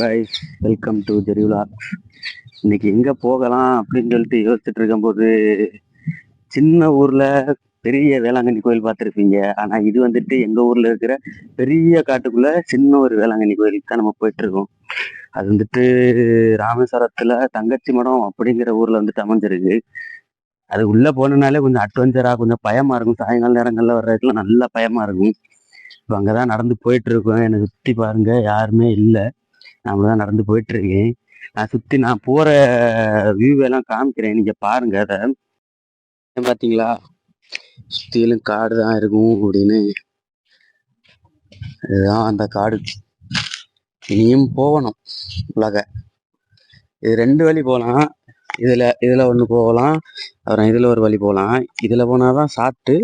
Guys welcome to ஜெரிவுலா இன்னைக்கு எங்கே போகலாம் அப்படின்னு சொல்லிட்டு யோசிச்சுட்டு இருக்கும்போது சின்ன ஊரில் பெரிய வேளாங்கண்ணி கோயில் பார்த்துருப்பீங்க. ஆனால் இது வந்துட்டு எங்கள் ஊரில் இருக்கிற பெரிய காட்டுக்குள்ளே சின்ன ஒரு வேளாங்கண்ணி கோயிலுக்கு தான் நம்ம போயிட்டுருக்கோம். அது வந்துட்டு ராமேஸ்வரத்தில் தங்கச்சி மடம் அப்படிங்கிற ஊரில் வந்துட்டு அமைஞ்சிருக்கு. அது உள்ளே போனனாலே கொஞ்சம் அட்வென்ச்சராக கொஞ்சம் பயமாக இருக்கும். சாயங்கால நேரங்களில் வர்றதுக்குலாம் நல்லா பயமாக இருக்கும். இப்போ அங்கதான் நடந்து போயிட்டு இருக்கோம் என்னை சுற்றி பாருங்க யாருமே இல்லை. நாம தான் நடந்து போயிட்டு இருக்கேன் நான் சுத்தி நான் போற வியூ எல்லாம் காமிக்கிறேன். நீங்க பாருங்க அதை. பார்த்தீங்களா பாத்தீங்களா? சுத்திலும் காடு தான் இருக்கும் அப்படின்னு. இதுதான் அந்த காடு. இனியும் போகணும் உலக. இது ரெண்டு வழி போகலாம். இதுல இதுல ஒன்று போகலாம். அப்புறம் இதுல ஒரு வழி போகலாம். இதுல போனாதான் சாப்பிட்டு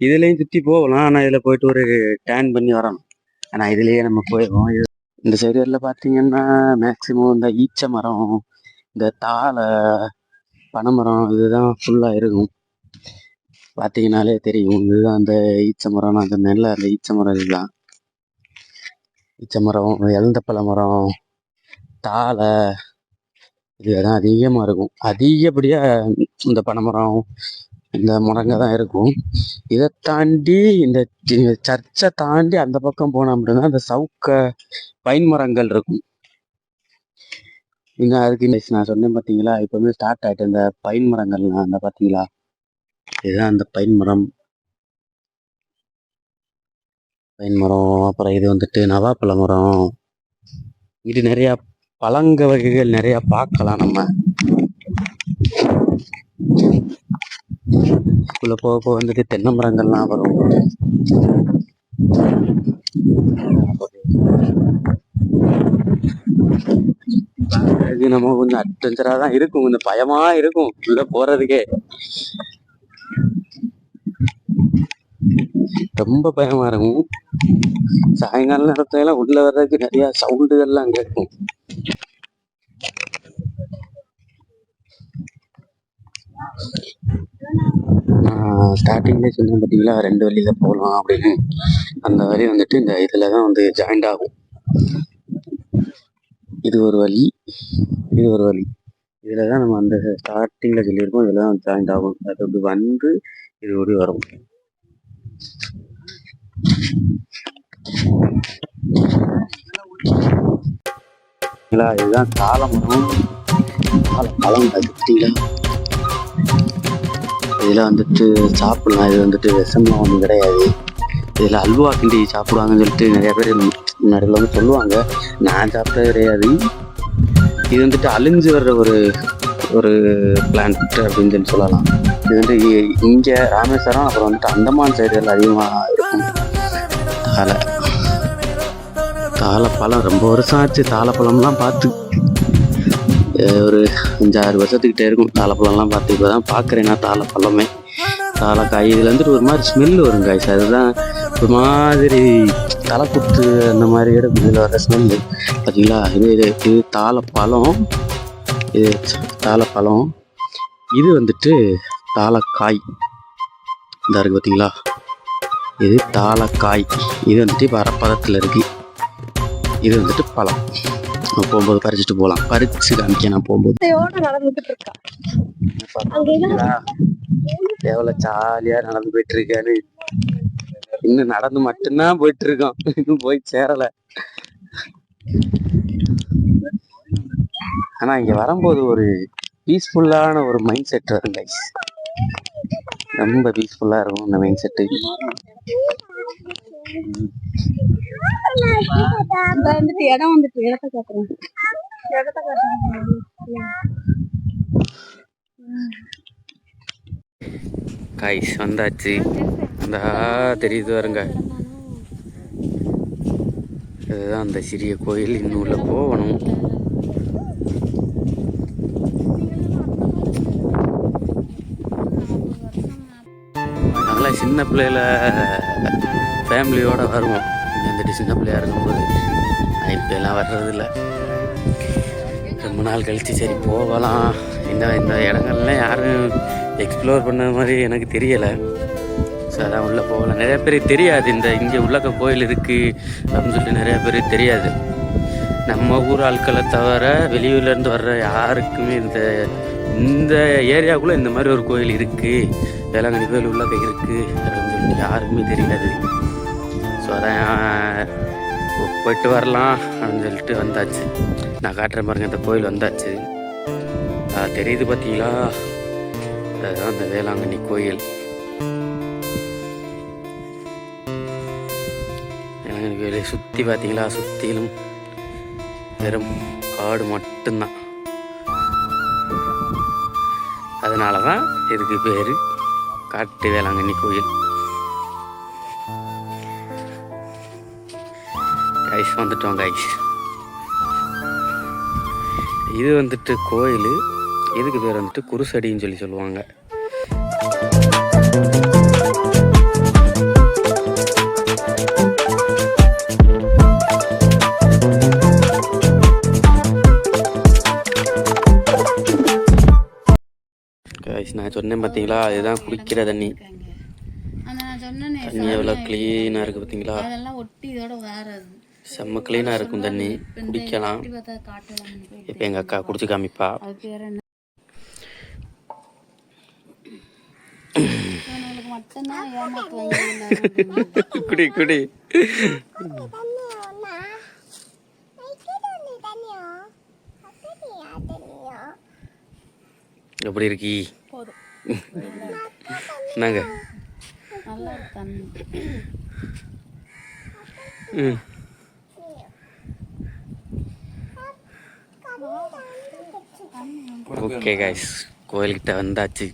இதுலயும் சுத்தி போகலாம். ஆனா இதுல போயிட்டு ஒரு டேன் பண்ணி வரணும். ஆனா இதுலயே நம்ம போயிடுவோம். இது- இந்த சைடுகளில் பாத்தீங்கன்னா மேக்சிமம் இந்த ஈச்ச மரம் இந்த தாழை பனைமரம் இதுதான் ஃபுல்லா இருக்கும். பார்த்தீங்கனாலே தெரியும். இதுதான் அந்த ஈச்ச மரம் அந்த நெல்லை அந்த ஈச்ச மரம் இதுதான். ஈச்ச மரம் எலந்தப்பழ மரம் தாழை இதுதான் அதிகமாக இருக்கும். அதிகப்படியாக இந்த பனைமரம் இந்த முடங்க தான் இருக்கும். இதை தாண்டி இந்த சர்ச்சை தாண்டி அந்த பக்கம் போனோம் அப்படின்னா அந்த சவுக்க பைன் மரங்கள் இருக்கும். இன்னும் அதுக்கு நான் சொன்னேன் பார்த்தீங்களா இப்போவுமே ஸ்டார்ட் ஆகிட்டு இந்த பைன் மரங்கள்லாம் அந்த பார்த்தீங்களா இதுதான் அந்த பைன் மரம். பைன் மரம் அப்புறம் இது வந்துட்டு நவாப்பழ மரம். இது நிறையா பழங்க வகைகள் நிறையா பார்க்கலாம் நம்ம. உள்ள போக போக வந்துட்டு தென்னை மரங்கள்லாம் வரும். இது நம்ம கொஞ்சம் அட்வென்ச்சரா தான் இருக்கும். கொஞ்சம் பயமா இருக்கும். உள்ள போறதுக்கே. ரொம்ப பயமா இருக்கும். சாயங்கால நேரத்துல எல்லாம் உள்ள வர்றதுக்கு நிறைய சவுண்டுகள்லாம் கேட்கும் ஸ்டார்டிங்லேயே சொன்னேன் பார்த்தீங்களா ரெண்டு வழியில் போகலாம் அப்படின்னு. அந்த வழி வந்துட்டு இந்த இதில் தான் வந்து ஜாயிண்ட் ஆகும். இது ஒரு வழி இது ஒரு வழி. இதில் தான் நம்ம அந்த ஸ்டார்டிங்கில் சொல்லியிருக்கோம் இதில் தான் ஜாயிண்ட் ஆகும். அது வந்து வந்து இது ஒரு வரும். இதுதான் காலம் காலம் பழம் பார்த்தீங்களா இதில் வந்துட்டு சாப்பிடலாம். இது வந்துட்டு விஷம்லாம் ஒன்றும் கிடையாது. இதில் அல்வா கிண்டி சாப்பிடுவாங்கன்னு சொல்லிட்டு நிறைய பேர் முன்னாடியில் வந்து சொல்லுவாங்க. நான் சாப்பிட்டது கிடையாது. இது வந்துட்டு அழிஞ்சு வர்ற ஒரு ஒரு பிளான்ட் அப்படின்னு சொல்லி சொல்லலாம். இது வந்து இ- ராமேஸ்வரம் அப்புறம் வந்துட்டு அந்தமான் சைடுகள் அதிகமாக இருக்கும். தாழை தாழைப்பழம் ரொம்ப வருஷம் ஆச்சு. தாழப்பழம்லாம் பார்த்து ஒரு அஞ்சாறு வருஷத்துக்கிட்டே இருக்கும். தாழப்பழம்லாம் பார்த்து இப்போ தான் பார்க்குறேன் நான் தாழப்பழமே இதில் வந்துட்டு ஒரு மாதிரி ஸ்மெல் வரும் காய்ஸ் அதுதான் ஒரு மாதிரி தலைக்குத்து அந்த மாதிரி இடம் இதில் வர ஸ்மெல்லு பார்த்தீங்களா இது இது இது தாழைப்பழம் இது தாழைப்பழம் இது வந்துட்டு தாழைக்காய் இந்த இருக்குது பார்த்தீங்களா இது தாழைக்காய் இது வந்துட்டு இப்போ அரைப்பதத்தில் இருக்குது இது வந்துட்டு பழம். நம்ம போகும்போது பறிச்சுட்டு போகலாம் பறிச்சு காமிக்க நான் போகும்போது. குழந்தையோட நடந்துகிட்டு இருக்கா? அங்க என்ன பார்த்தீங்களா? எவ்வளவு ஜாலியா நடந்து போயிட்டு இருக்காரு இன்னும் நடந்து மட்டும்தான் போயிட்டு இருக்கோம் இன்னும் போய் சேரல. ஆனா இங்க வரும்போது ஒரு பீஸ்ஃபுல்லான ஒரு மைண்ட் செட் வரும் guys. ரொம்ப பீஸ்ஃபுல்லா இருக்கும் இந்த மைண்ட் செட்டு வந்துட்டு இடம் வந்துட்டு இடத்த காட்டுறேன். இடத்த காட்டுறேன் காய்ஸ் வந்தாச்சு. அந்த தெரியுது வருங்க இதுதான் அந்த சிறிய கோயில். இன்னும் உள்ள போகணும். நல்லா சின்ன பிள்ளையில ஃபேமிலியோடு வருவோம். இந்த சின்ன பிள்ளையாக இருக்கும்போது. இப்போ எல்லாம் வர்றதில்ல. ரொம்ப நாள் கழிச்சு சரி போகலாம். இந்த இந்த இடங்கள்லாம் யாரும் எக்ஸ்ப்ளோர் பண்ண மாதிரி எனக்கு தெரியலை. ஸோ அதான் உள்ளே போகலாம். நிறைய பேருக்கு தெரியாது இந்த இங்கே உள்ளக்க கோயில் இருக்குது அப்படின்னு சொல்லிட்டு நிறைய பேருக்கு தெரியாது. நம்ம ஊர் ஆட்களை தவிர வெளியூர்லேருந்து வர்ற யாருக்குமே இந்த இந்த ஏரியாவுக்குள்ளே இந்த மாதிரி ஒரு கோயில் இருக்குது வேளாங்கண்ணி கோயில் உள்ளக்க இருக்குது அப்படின்னு சொல்லிட்டு யாருக்குமே தெரியாது. ஸோ அதான் போயிட்டு வரலாம் அப்படின்னு சொல்லிட்டு வந்தாச்சு. நான் காட்டுறேன் பாருங்க இந்த கோயில் வந்தாச்சு. தெரியுது பார்த்தீங்களா அதுதான் அந்த வேளாங்கண்ணி கோயில். வேளாங்கண்ணி கோயிலை சுற்றி பார்த்தீங்களா சுற்றிலும் வெறும் காடு மட்டும்தான். அதனால தான் இதுக்கு பேர் காட்டு வேளாங்கண்ணி கோயில். கைஸ் வந்துட்டோம் கைஸ் இது வந்துட்டு கோயில். இதுக்கு பேர் வந்துட்டு குருசடின்னு சொல்லி சொல்லுவாங்க. நான் சொன்னேன் பார்த்தீங்களா இதுதான் குடிக்கிற தண்ணி. தண்ணி எவ்வளோ க்ளீனாக இருக்குது பார்த்தீங்களா அதெல்லாம் ஒட்டி இதோட வேற செம்ம க்ளீனாக இருக்கும் தண்ணி. குடிக்கலாம். இப்போ எங்கள் அக்கா குடிச்சு காமிப்பா. குடி குடி. எப்படி இருக்கி? என்னங்க? நல்லா இருக்கு ம். ஓகே கைஸ் கோயில்கிட்ட வந்தாச்சு.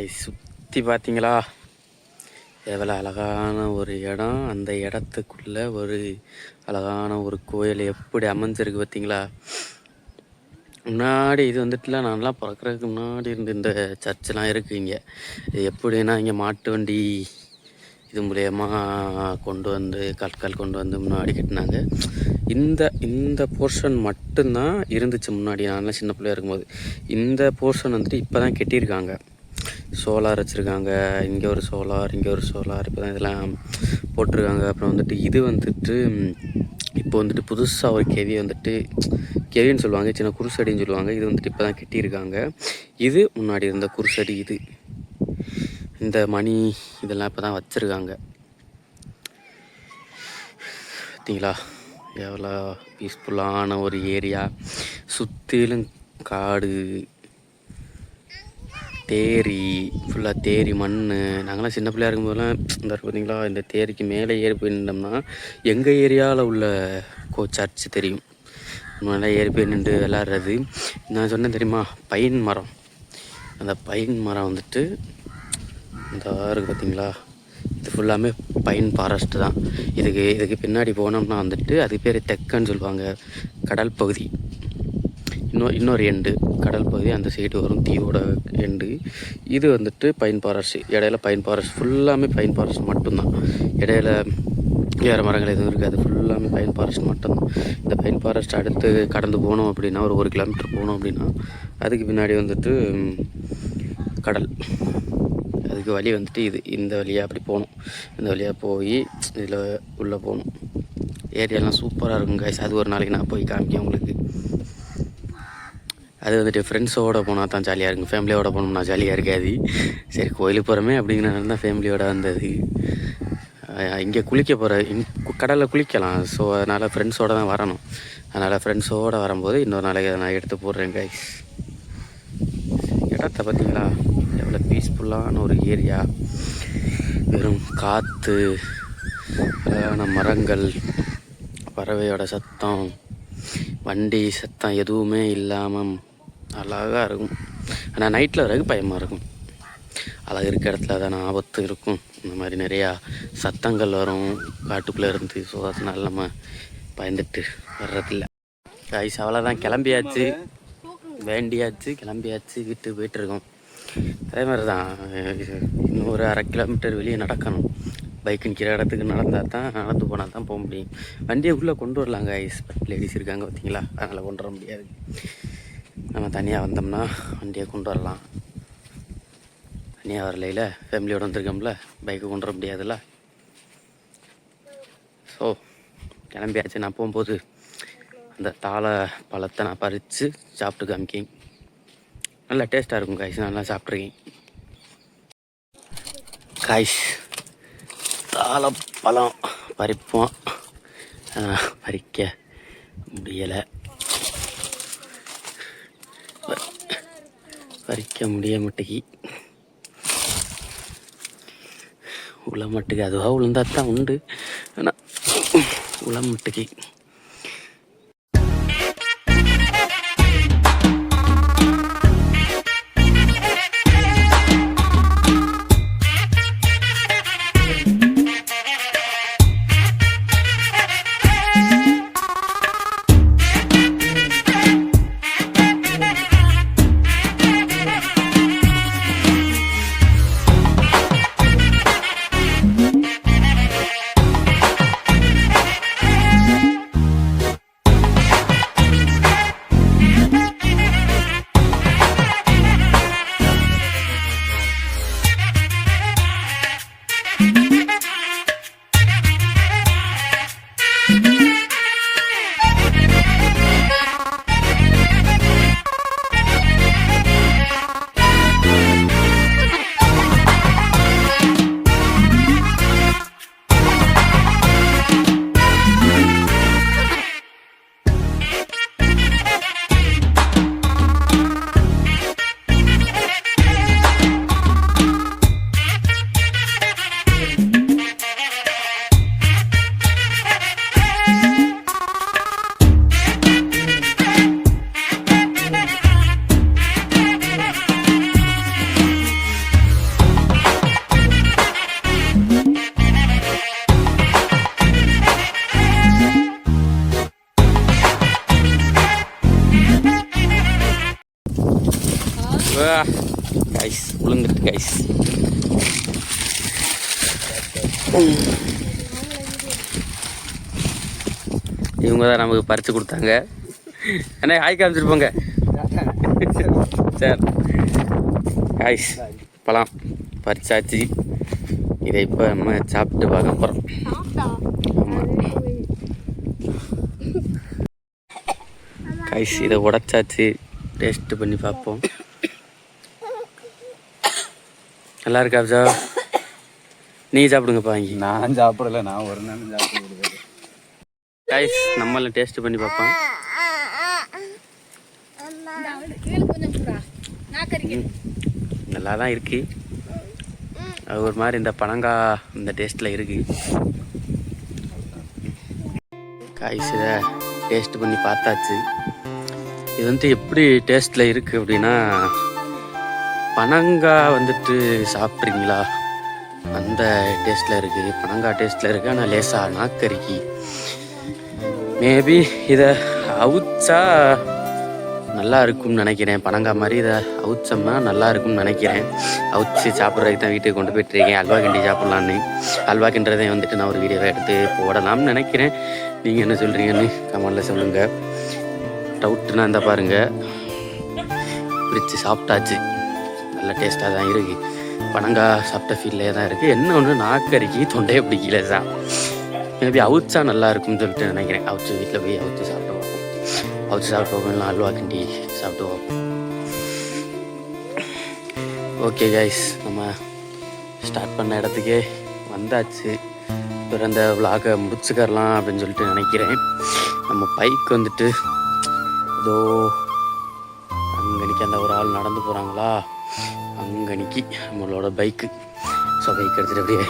கை சுற்றி பார்த்தீங்களா எவ்வளோ அழகான ஒரு இடம். அந்த இடத்துக்குள்ளே ஒரு அழகான ஒரு கோயில் எப்படி அமைஞ்சிருக்கு பார்த்தீங்களா முன்னாடி இது வந்துட்டுலாம் நான்லாம் பிறக்கறதுக்கு முன்னாடி இருந்து இந்த சர்ச்செலாம் இருக்குது இங்கே. இது எப்படின்னா இங்கே மாட்டு வண்டி இது மூலயமா கொண்டு வந்து கற்கள் கொண்டு வந்து முன்னாடி கட்டினாங்க. இந்த இந்த போர்ஷன் மட்டும்தான் இருந்துச்சு முன்னாடி. நான்லாம் சின்ன பிள்ளையா இருக்கும்போது. இந்த போர்ஷன் வந்துட்டு இப்போ தான் கட்டியிருக்காங்க. சோலார் வச்சுருக்காங்க. இங்கே ஒரு சோலார் இங்கே ஒரு சோலார் இப்போ தான் இதெல்லாம் போட்டிருக்காங்க. அப்புறம் வந்துட்டு இது வந்துட்டு இப்போ வந்துட்டு புதுசாக ஒரு கெவி வந்துட்டு கெவின்னு சொல்லுவாங்க சின்ன குருசடின்னு சொல்லுவாங்க. இது வந்துட்டு இப்போ தான் கட்டியிருக்காங்க. இது முன்னாடி இருந்த குருசடி இது. இந்த மணி இதெல்லாம் இப்போ தான் வச்சுருக்காங்க. பார்த்தீங்களா எவ்வளோ பீஸ்ஃபுல்லான ஒரு ஏரியா சுற்றிலும் காடு தேரி ஃபுல்லாக தேரி மண் நாங்களாம் சின்ன பிள்ளையா இருக்கும்போதெல்லாம் இந்த பார்த்தீங்களா இந்த தேரிக்கு மேலே ஏறி போயிருந்தோம்னா எங்கள் ஏரியாவில் உள்ள கோ சர்ச் தெரியும். நல்லா ஏறி போய் நின்று விளாட்றது. நான் சொன்னேன் தெரியுமா பைன் மரம். அந்த பைன் மரம் வந்துட்டு இந்த இருக்குது பார்த்தீங்களா இது ஃபுல்லாமே பைன் ஃபாரஸ்ட் தான். இதுக்கு இதுக்கு பின்னாடி போனோம்னா வந்துட்டு அதுக்கு பேர் தெக்கன்னு சொல்லுவாங்க கடல் பகுதி. இன்னொரு இன்னொரு எண்டு கடல் பகுதி அந்த சைடு வரும் தீவோட எண்டு இது வந்துட்டு பைன் ஃபாரஸ்ட் இடையில பைன் ஃபாரஸ்ட் ஃபுல்லாமே பைன் ஃபாரஸ்ட் மட்டும்தான். இடையில வேறு மரங்கள் எதுவும் இருக்காது ஃபுல்லாமே பைன் ஃபாரஸ்ட் மட்டும்தான். இந்த பைன் ஃபாரஸ்ட் அடுத்து கடந்து போனோம் அப்படின்னா ஒரு ஒரு கிலோமீட்டர் போனோம் அப்படின்னா அதுக்கு பின்னாடி வந்துட்டு கடல். அதுக்கு வழி வந்துட்டு இது. இந்த வழியாக அப்படி போகணும் இந்த வழியாக போய் இதில் உள்ளே போகணும் ஏரியாலாம் சூப்பராக இருக்கும் guys. அது ஒரு நாளைக்கு நான் போய் காமிக்கேன் உங்களுக்கு. அது வந்துட்டு ஃப்ரெண்ட்ஸோட போனால் தான் ஜாலியாக இருக்கும். ஃபேமிலியோட போனோம்னா ஜாலியாக இருக்காது. சரி கோயிலுக்கு போகிறோமே அப்படிங்கிறனால தான் ஃபேமிலியோட வந்தது. இங்கே குளிக்க போகிற கடலில் குளிக்கலாம். ஸோ அதனால் ஃப்ரெண்ட்ஸோடு தான் வரணும். அதனால் ஃப்ரெண்ட்ஸோடு வரும்போது இன்னொரு நாளைக்கு அதை நான் எடுத்து போடுறேன் கைஸ் இடத்த பார்த்தீங்களா? எவ்வளோ பீஸ்ஃபுல்லான ஒரு ஏரியா வெறும் காற்று அழகான மரங்கள் பறவையோட சத்தம் வண்டி சத்தம் எதுவுமே இல்லாமல் அழகாக இருக்கும். ஆனால் நைட்டில் வரைக்கும் பயமாக இருக்கும். அழகு இருக்க இடத்துல தானே ஆபத்து இருக்கும். இந்த மாதிரி நிறையா சத்தங்கள் வரும். காட்டுக்குள்ளே இருந்து ஸோ அதனால நம்ம பயந்துட்டு வர்றதில்ல. காய்ஸ் அவ்வளோதான் கிளம்பியாச்சு. வேண்டியாச்சு. கிளம்பியாச்சு. வீட்டுக்கு போயிட்டுருக்கோம் அதே மாதிரி தான் இன்னும் ஒரு அரை கிலோமீட்டர் வெளியே நடக்கணும். பைக் நிற்கிற இடத்துக்கு நடந்தால் தான் நடந்து போனால் தான் போக முடியும். வண்டியை உள்ளே கொண்டு வரலாங்க ஐஸ் பட் லேடிஸ் இருக்காங்க பார்த்தீங்களா அதனால் கொண்டு வர முடியாது. நம்ம தனியாக வந்தோம்னா வண்டியை கொண்டு வரலாம். தனியாக வரலையில் ஃபேமிலியோடு வந்திருக்கோம்ல பைக்கை கொண்டு வர முடியாதுல்ல? ஸோ கிளம்பியாச்சு. நான் போகும்போது அந்த தாழை பழத்தை நான் பறித்து சாப்பிட்டு காமிக்கேன். நல்லா டேஸ்ட்டாக இருக்கும் காய்ஸ் நல்லா சாப்பிட்ருக்கேன் காய்ஸ் தாழப்பழம் பறிப்போம். பறிக்க முடியலை. பறிக்க முடிய மாட்டேங்கி. உள்ள மாட்டுக்கு அதுவாக உளுந்தா தான் உண்டு. ஆனால் உள்ள மாட்டுக்கு. கைஸ் விழுந்துட்டு கைஸ் இவங்க தான் நமக்கு பறித்து கொடுத்தாங்க. அண்ணே ஹாய் காமிச்சிருப்போங்க சார். காய்ஸ் பழம் பறிச்சாச்சு. இதை இப்போ நம்ம சாப்பிட்டு பார்க்க போகிறோம் கைஸ் இதை உடைச்சாச்சு. டேஸ்ட்டு பண்ணி பார்ப்போம். நல்லா இருக்கா அப்சா நீ சாப்பிடுங்கப்பா வாங்கி நான் சாப்பிடல நான் ஒரு நாள் சாப்பிடுறது கைஸ் நம்மள டேஸ்ட் பண்ணி பார்ப்போம். ம், நல்லா தான் இருக்கு. அது ஒரு மாதிரி இந்த பனங்காய் இந்த டேஸ்ட்டில் இருக்கு. காய்ஸ் இதை டேஸ்ட் பண்ணி பார்த்தாச்சு. இது வந்து எப்படி டேஸ்ட்டில் இருக்குது அப்படின்னா பனங்காய் வந்துட்டு சாப்பிட்றீங்களா? அந்த டேஸ்ட்டில் இருக்குது பனங்காய் டேஸ்ட்டில் இருக்குது ஆனால் லேசாக நாக்கறிக்கி மேபி இதை அவுச்சா நல்லா இருக்கும்னு நினைக்கிறேன். பனங்காய் மாதிரி இதை அவுச்சோம்னா நல்லா இருக்கும்னு நினைக்கிறேன். அவுச்சு சாப்பிட்றதுக்கு தான் வீட்டுக்கு கொண்டு போயிட்டுருக்கேன் அல்வா கிண்டி சாப்பிட்லான்னு அல்வா கிண்டுறதை வந்துட்டு நான் ஒரு வீடியோவை எடுத்து போடலாம்னு நினைக்கிறேன். நீங்கள் என்ன சொல்கிறீங்கன்னு கமெண்டில் சொல்லுங்கள் டவுட்டுனா இருந்தால் பாருங்கள் பிரித்து சாப்பிட்டாச்சு. நல்ல டேஸ்ட்டாக தான் இருக்குது பனங்காய் சாப்பிட்ட ஃபீல்லே தான் இருக்குது என்ன ஒன்று நாக்கறிக்கி தொண்டையை பிடிக்கல தான் மேபி அவுச்சா நல்லா இருக்கும்னு சொல்லிட்டு நினைக்கிறேன். அவுச்சு வீட்டில் போய் அவுச்சு சாப்பிட்டு பார்ப்போம். அவுச்சு சாப்பிட்டு பார்ப்போம். இல்லை அல்வா கிண்டி சாப்பிட்டு பார்ப்போம். ஓகே கைஸ் நம்ம ஸ்டார்ட் பண்ண இடத்துக்கே வந்தாச்சு. இப்போ அந்த விலாகை முடிச்சுக்கரலாம் அப்படின்னு சொல்லிட்டு நினைக்கிறேன். நம்ம பைக் வந்துட்டு ஏதோ அங்கே அந்த ஒரு ஆள் நடந்து போகிறாங்களா அங்கனிக்கு நம்மளோட பைக்கு. ஸோ பைக் எடுத்துகிட்டு அப்படியே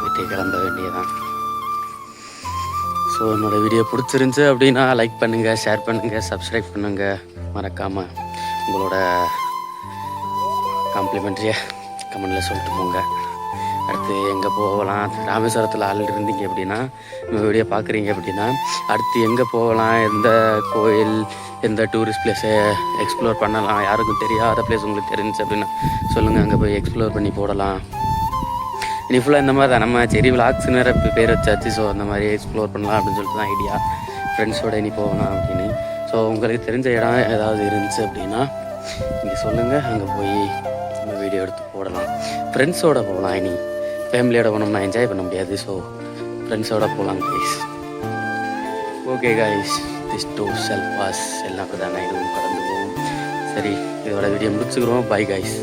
வீட்டுக்கு கிளம்ப வேண்டியதான் ஸோ என்னோடய வீடியோ பிடிச்சிருந்துச்சு அப்படின்னா லைக் பண்ணுங்கள் ஷேர் பண்ணுங்கள் சப்ஸ்கிரைப் பண்ணுங்கள் மறக்காமல் உங்களோட காம்ப்ளிமெண்ட்ரியை கமெண்டில் சொல்லிட்டு போங்க. அடுத்து எங்கே போகலாம்? ராமேஸ்வரத்தில் ஆள் இருந்தீங்க அப்படின்னா இந்த வீடியோ பார்க்குறீங்க அப்படின்னா அடுத்து எங்கே போகலாம்? எந்த கோயில் எந்த டூரிஸ்ட் பிளேஸை எக்ஸ்ப்ளோர் பண்ணலாம்? யாருக்கும் தெரியாத பிளேஸ் உங்களுக்கு தெரிஞ்சுச்சு அப்படின்னா சொல்லுங்கள் அங்கே போய் எக்ஸ்ப்ளோர் பண்ணி போடலாம். இனி ஃபுல்லாக இந்த மாதிரி தான் நம்ம சரி விளாக்ஸ்னு வேறு பேர் வச்சாச்சு. ஸோ அந்த மாதிரி எக்ஸ்ப்ளோர் பண்ணலாம் அப்படின்னு சொல்லிட்டு தான் ஐடியா ஃப்ரெண்ட்ஸோட இனி போகலாம் அப்படின்னு. ஸோ உங்களுக்கு தெரிஞ்ச இடம் ஏதாவது இருந்துச்சு அப்படின்னா நீங்கள் சொல்லுங்கள் அங்கே போய் நம்ம வீடியோ எடுத்து போடலாம். ஃப்ரெண்ட்ஸோடு போகலாம் இனி. ஃபேமிலியோட போனோம்னா என்ஜாய் பண்ண முடியாது. ஸோ ஃப்ரெண்ட்ஸோட போகலாம் guys okay guys this to self was எல்லாம் அப்படி தானே இதுவும் கடந்து போகும். சரி இதோட வீடியோ முடிச்சுக்கிறோம். Bye guys